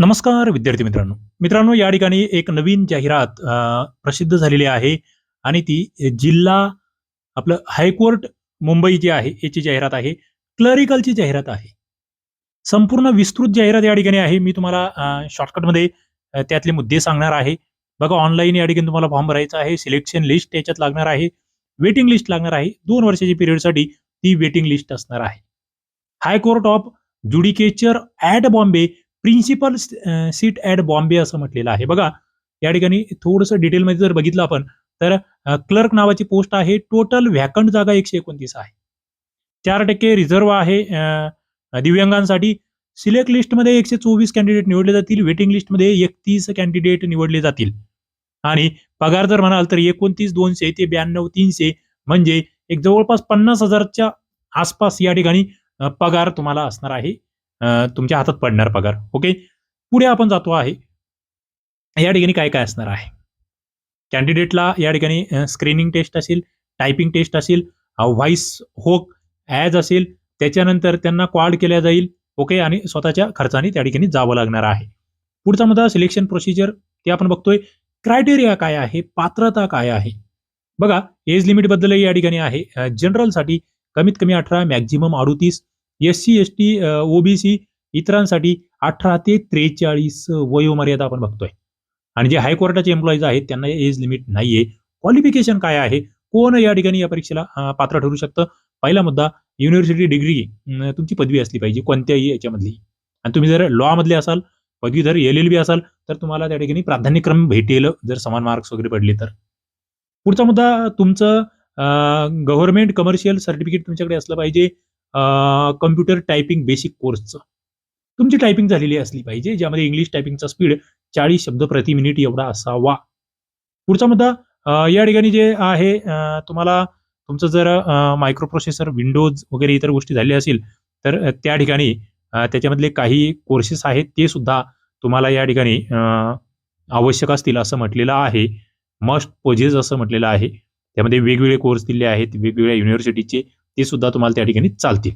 नमस्कार विद्यार्थी मित्रांनो. मित्रांनो या ठिकाणी एक नवीन जाहिरात प्रसिद्ध झालेली आहे आणि ती जिल्हा आपलं हायकोर्ट मुंबई जे आहे याची जाहिरात आहे. क्लरिकलची जाहिरात आहे. संपूर्ण विस्तृत जाहिरात या ठिकाणी आहे. मी तुम्हाला शॉर्टकटमध्ये त्यातले मुद्दे सांगणार आहे. बघा ऑनलाईन या ठिकाणी तुम्हाला फॉर्म भरायचा आहे. सिलेक्शन लिस्ट याच्यात लागणार आहे. वेटिंग लिस्ट लागणार आहे. दोन वर्षाच्या पिरियडसाठी ती वेटिंग लिस्ट असणार आहे. High court of judicature at Bombay principal seat at Bombay असं म्हटलेलं आहे. बघा या ठिकाणी थोडंसं डिटेलमध्ये जर बघितलं आपण तर क्लर्क नावाची पोस्ट आहे. टोटल व्हॅकंट जागा एकशे एकोणतीस आहे. चार टक्के रिझर्व्ह आहे दिव्यांगांसाठी. सिलेक्ट लिस्टमध्ये एकशे चोवीस कॅन्डिडेट निवडले जातील. वेटिंग लिस्टमध्ये एकतीस कॅन्डिडेट निवडले जातील. आणि पगार जर म्हणाल तर एकोणतीस दोनशे ते ब्याण्णव तीनशे. म्हणजे एक जवळपास पन्नास हजारच्या आसपास या ठिकाणी पगार तुम्हाला असणार आहे. तुमच्या हातात पडणार पगार. ओके पुढे आपण जातो आहे. या ठिकाणी काय काय असणार आहे? कॅन्डिडेटला या ठिकाणी स्क्रीनिंग टेस्ट असेल टायपिंग टेस्ट असेल व्हॉइस होक ॲज असेल त्याच्यानंतर त्यांना क्वाड केल्या जाईल. ओके आणि स्वतःच्या खर्चाने त्या ठिकाणी जावं लागणार आहे. पुढचा मुद्दा सिलेक्शन प्रोसिजर ते आपण बघतोय. क्रायटेरिया काय आहे? पात्रता काय आहे? बघा एज लिमिटबद्दलही या ठिकाणी आहे. जनरलसाठी कमीत कमी अठरा maximum अडुतीस S C S T O B C इतरांसाठी अठरा ते त्रेचाळीस वयोमर्यादा आपण बघतोय. आणि जे हायकोर्टाचे एम्प्लॉईज आहेत त्यांना एज लिमिट नाहीये. क्वालिफिकेशन काय आहे? कोण या ठिकाणी या परीक्षेला पात्र ठरू शकतं? पहिला मुद्दा युनिव्हर्सिटी डिग्री तुमची पदवी असली पाहिजे कोणत्याही याच्यामधली. आणि तुम्ही जर लॉमधले असाल पदवी जर एल एल बी असाल तर तुम्हाला त्या ठिकाणी प्राधान्यक्रम भेटेल जर समान मार्क्स वगैरे पडले तर. पुढचा मुद्दा तुमचं गव्हर्नमेंट कमर्शियल सर्टिफिकेट तुमच्याकडे असलं पाहिजे. कम्प्युटर टायपिंग बेसिक कोर्सचं तुमची टायपिंग झालेली असली पाहिजे ज्यामध्ये इंग्लिश टायपिंगचा स्पीड चाळीस शब्द प्रति मिनिट एवढा असावा. पुढचा मुद्दा या ठिकाणी जे आहे तुम्हाला तुमचं जर मायक्रो प्रोसेसर विंडोज वगैरे इतर गोष्टी झाल्या असेल तर त्या ठिकाणी त्याच्यामधले काही कोर्सेस आहेत ते सुद्धा तुम्हाला या ठिकाणी आवश्यक असतील असं म्हटलेलं आहे. मस्ट पोजेस असं म्हटलेलं आहे. त्यामध्ये वेगवेगळे कोर्स दिले आहेत वेगवेगळ्या युनिव्हर्सिटीचे ते सुद्धा तुम्हाला त्या ठिकाणी चालतील.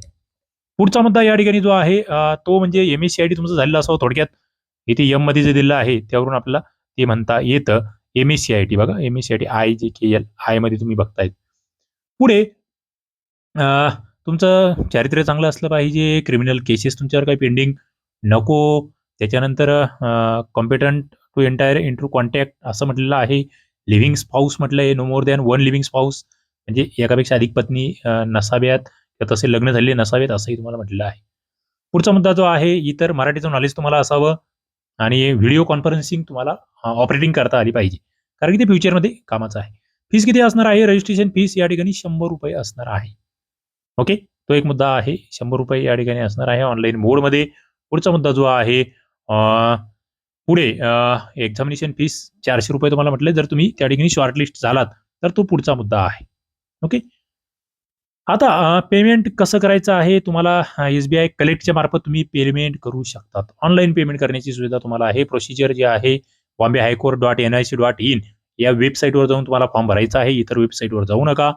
पुढचा मुद्दा या ठिकाणी जो आहे तो म्हणजे M S C I T तुमचं झालेलं असावं थोडक्यात इथे एममध्ये जे दिलं आहे त्यावरून आपल्याला ते म्हणता येतं. M S C I T बघा M S C I T I J K L आयमध्ये तुम्ही बघतायत. पुढे तुमचं चारित्र्य चांगलं असलं पाहिजे क्रिमिनल केसेस तुमच्यावर काही पेंडिंग नको त्याच्यानंतर competent to entire into contract असं म्हटलेलं आहे लिव्हिंग स्पाऊस म्हटलं आहे no more than one living spouse म्हणजे एकापेक्षा अधिक पत्नी नसाव्यात किंवा तसे लग्न झालेले नसावेत असंही तुम्हाला म्हटलेलं आहे. पुढचा मुद्दा जो आहे इतर मराठीचं नॉलेज तुम्हाला असावं आणि व्हिडिओ कॉन्फरन्सिंग तुम्हाला ऑपरेटिंग करता आली पाहिजे. कारण की ते फ्युचरमध्ये कामाचं आहे. फीस किती असणार आहे? रजिस्ट्रेशन फीस या ठिकाणी शंभर रुपये असणार आहे. ओके तो एक मुद्दा आहे शंभर रुपये या ठिकाणी असणार आहे ऑनलाईन मोडमध्ये पुढचा मुद्दा जो आहे पुढे एक्झामिनेशन फीस चारशे रुपये तुम्हाला म्हटले. जर तुम्ही त्या ठिकाणी शॉर्टलिस्ट झालात तर तो पुढचा मुद्दा आहे. ओके आता पेमेंट कसं करायचं आहे? तुम्हाला एस बी आय कलेक्टच्या मार्फत तुम्ही पेमेंट करू शकतात. ऑनलाईन पेमेंट करण्याची सुविधा तुम्हाला आहे. प्रोसिजर जे आहे Bombay high court dot N I C dot in या वेबसाईटवर जाऊन तुम्हाला फॉर्म भरायचा आहे. इतर वेबसाईटवर जाऊ नका.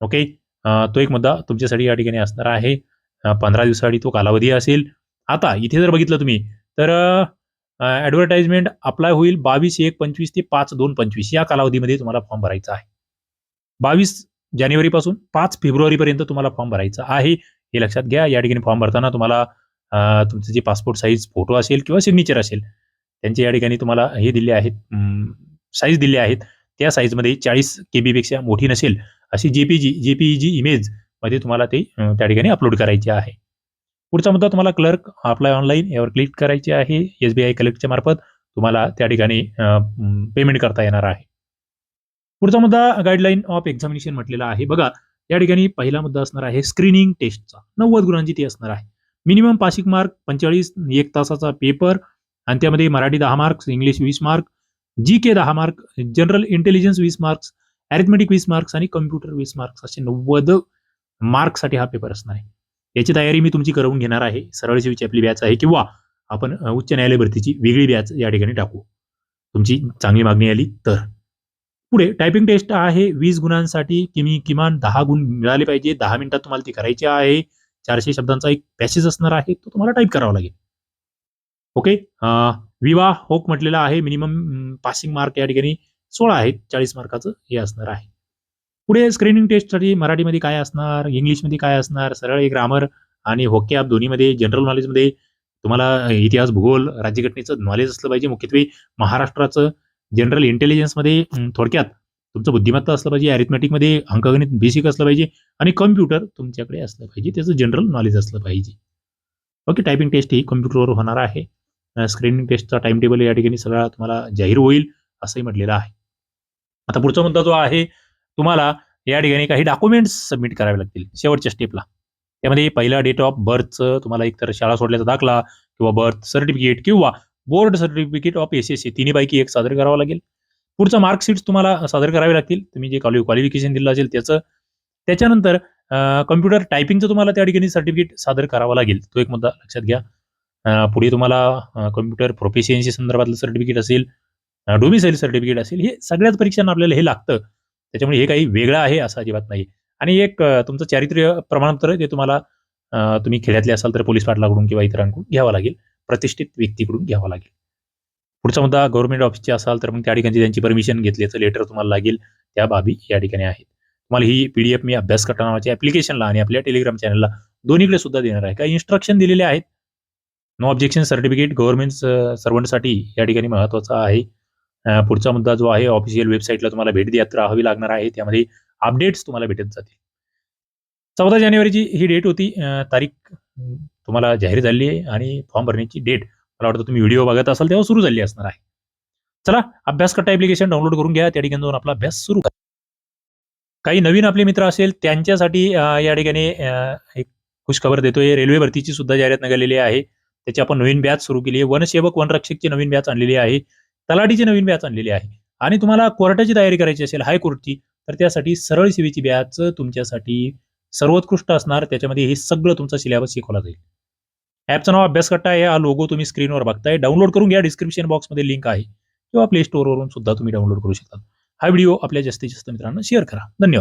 ओके तो एक मुद्दा तुमच्यासाठी या ठिकाणी असणार आहे. पंधरा दिवसासाठी तो कालावधी असेल. आता इथे जर बघितलं तुम्ही तर ॲडव्हर्टाइजमेंट अप्लाय होईल बावीस एक पंचवीस ते पाच दोन पंचवीस या कालावधीमध्ये तुम्हाला फॉर्म भरायचा आहे. बावीस जानेवारीपासून पाच फेब्रुवारीपर्यंत तुम्हाला फॉर्म भरायचा आहे. हे लक्षात घ्या. या ठिकाणी फॉर्म भरताना तुम्हाला तुमचे जे पासपोर्ट साईज फोटो असेल किंवा सिग्नेचर असेल त्यांचे या ठिकाणी तुम्हाला हे दिले आहेत. साईज दिले आहेत. त्या साईजमध्ये चाळीस के बीपेक्षा मोठी नसेल अशी J P G J P इमेजमध्ये तुम्हाला ते त्या ठिकाणी अपलोड करायचे आहे. पुढचा मुद्दा तुम्हाला क्लर्क अप्लाय ऑनलाईन यावर क्लिक करायचे आहे. एस बी आय कलेक्टच्या मार्फत तुम्हाला त्या ठिकाणी पेमेंट करता येणार आहे. पुढचा मुद्दा गाईडलाईन ऑफ एक्झामिनेशन म्हटलेला आहे. बघा या ठिकाणी पहिला मुद्दा असणार आहे स्क्रीनिंग टेस्टचा नव्वद गुणांची ती असणार आहे. मिनिमम पासिक मार्क पंचेचाळीस एक तासाचा पेपर आणि त्यामध्ये मराठी दहा मार्क्स इंग्लिश वीस मार्क जी के दहा मार्क जनरल इंटेलिजन्स वीस मार्क्स अरिथमेटिक वीस मार्क्स आणि कम्प्युटर वीस मार्क्स असे नव्वद मार्क्ससाठी हा पेपर असणार आहे. याची तयारी मी तुमची करवून घेणार आहे. सरळ सेवेची आपली बॅच आहे किंवा आपण उच्च न्यायालय भरतीची वेगळी बॅच या ठिकाणी टाकू. तुमची चांगली मागणी आली तर. पुढे टायपिंग टेस्ट आहे. वीस गुणांसाठी किमी किमान दहा गुण मिळाले पाहिजे. दहा मिनिटात तुम्हाला ती करायची आहे. चारशे शब्दांचा एक पॅसेज असणार आहे. तो तुम्हाला टाईप करावा लागेल. ओके विवाह होक म्हटलेला आहे. मिनिमम पासिंग मार्क या ठिकाणी सोळा आहेत. चाळीस मार्काचं हे असणार आहे. पुढे स्क्रीनिंग टेस्टसाठी मराठीमध्ये काय असणार? इंग्लिशमध्ये काय असणार? सरळ ग्रामर आणि होक्याब दोन्हीमध्ये जनरल नॉलेजमध्ये तुम्हाला इतिहास भूगोल राज्यघटनेचं नॉलेज असलं पाहिजे. मुख्यत्वे महाराष्ट्राचं जनरल इंटेलिजन्समध्ये थोडक्यात तुमचं बुद्धिमत्ता असलं पाहिजे अरिथमॅटिकमध्ये अंकगणित बेसिक असलं पाहिजे आणि कम्प्युटर तुमच्याकडे असलं पाहिजे त्याचं जनरल नॉलेज असलं पाहिजे. ओके टायपिंग टेस्ट ही कम्प्युटरवर होणार आहे. स्क्रीनिंग टेस्टचा टाइम टेबल या ठिकाणी सगळा तुम्हाला जाहीर होईल असंही म्हटलेलं आहे. आता पुढचा मुद्दा जो आहे तुम्हाला या ठिकाणी काही डॉक्युमेंट्स सबमिट करावे लागतील शेवटच्या स्टेपला त्यामध्ये पहिला डेट ऑफ बर्थचं तुम्हाला एकतर शाळा सोडल्याचा दाखला किंवा बर्थ सर्टिफिकेट किंवा board certificate of S S C तिन्हीपैकी एक सादर करावं लागेल. पुढचं मार्कशीट्स तुम्हाला सादर करावे लागतील. तुम्ही जे कॉलि क्वालिफिकेशन दिलं असेल त्याचं. त्याच्यानंतर कम्प्युटर टायपिंगचं तुम्हाला त्या ठिकाणी सर्टिफिकेट सादर करावं लागेल. तो एक मुद्दा लक्षात घ्या. पुढे तुम्हाला कम्प्युटर प्रोफेशियन्सी संदर्भातलं सर्टिफिकेट असेल डोमिसाईल सर्टिफिकेट असेल हे सगळ्याच परीक्षांना आपल्याला हे लागतं. त्याच्यामुळे हे काही वेगळं आहे असं अजिबात नाही. आणि एक तुमचं चारित्र्य प्रमाणपत्र ते तुम्हाला तुम्ही खेड्यातले असाल तर पोलीस पाटलाकडून किंवा इतरांकडून घ्यावं लागेल. प्रतिष्ठित व्यक्तीकडून घ्यावा लागेल. पुढचा मुद्दा गव्हर्नमेंट ऑफिसची असाल तर मग त्या ठिकाणी त्यांची परमिशन घेतल्याचं लेटर तुम्हाला लागेल. त्या बाबी या ठिकाणी आहेत. तुम्हाला ही पीडीएफ मी अभ्यास करता नावाच्या ऍप्लिकेशनला आणि आपल्या टेलिग्राम चॅनलला दोन्हीकडे सुद्धा देणार आहे. काही इन्स्ट्रक्शन दिलेले आहेत. नो ऑब्जेक्शन सर्टिफिकेट गव्हर्नमेंट सर्वंटसाठी या ठिकाणी महत्त्वाचा आहे. पुढचा मुद्दा जो आहे ऑफिशियल वेबसाईटला तुम्हाला भेट यात्रा हवी लागणार आहे. त्यामध्ये अपडेट्स तुम्हाला भेटत जातील. चौदा जानेवारीची ही डेट होती. तारीख तुम्हाला जाहीर झाली आहे आणि फॉर्म भरण्याची डेट मला वाटतं तुम्ही व्हिडिओ बघत असाल तेव्हा सुरू झाली असणार आहे. चला अभ्यास कट्टा ऍप्लिकेशन डाउनलोड करून घ्या. त्या ठिकाणी जाऊन आपला अभ्यास सुरू करा. काही नवीन आपले मित्र असेल त्यांच्यासाठी या ठिकाणी एक खुशखबर देतोय. रेल्वे भरतीची सुद्धा जाहिरात निघालेली आहे. त्याची आपण नवीन बॅच सुरू केली आहे. वनसेवक वनरक्षकची नवीन बॅच आणलेली आहे. तलाठीची नवीन बॅच आणलेली आहे. आणि तुम्हाला कोर्टाची तयारी करायची असेल हायकोर्टची तर त्यासाठी सरळ सेवेची बॅच तुमच्यासाठी सर्वोत्कृष्ट असणार त्याच्यामध्ये हे सगळं तुमचा सिलेबस शिकवला जाईल. ॲपचं नाव अभ्यास करता आहे हा लोगो तुम्ही स्क्रीनवर बघताय. डाउनलोड करून घ्या डिस्क्रिप्शन बॉक्समध्ये लिंक आहे. किंवा प्ले स्टोअरवरून सुद्धा तुम्ही डाउनलोड करू शकता. हा व्हिडिओ आपल्या जास्तीत जास्त मित्रांना शेअर करा. धन्यवाद.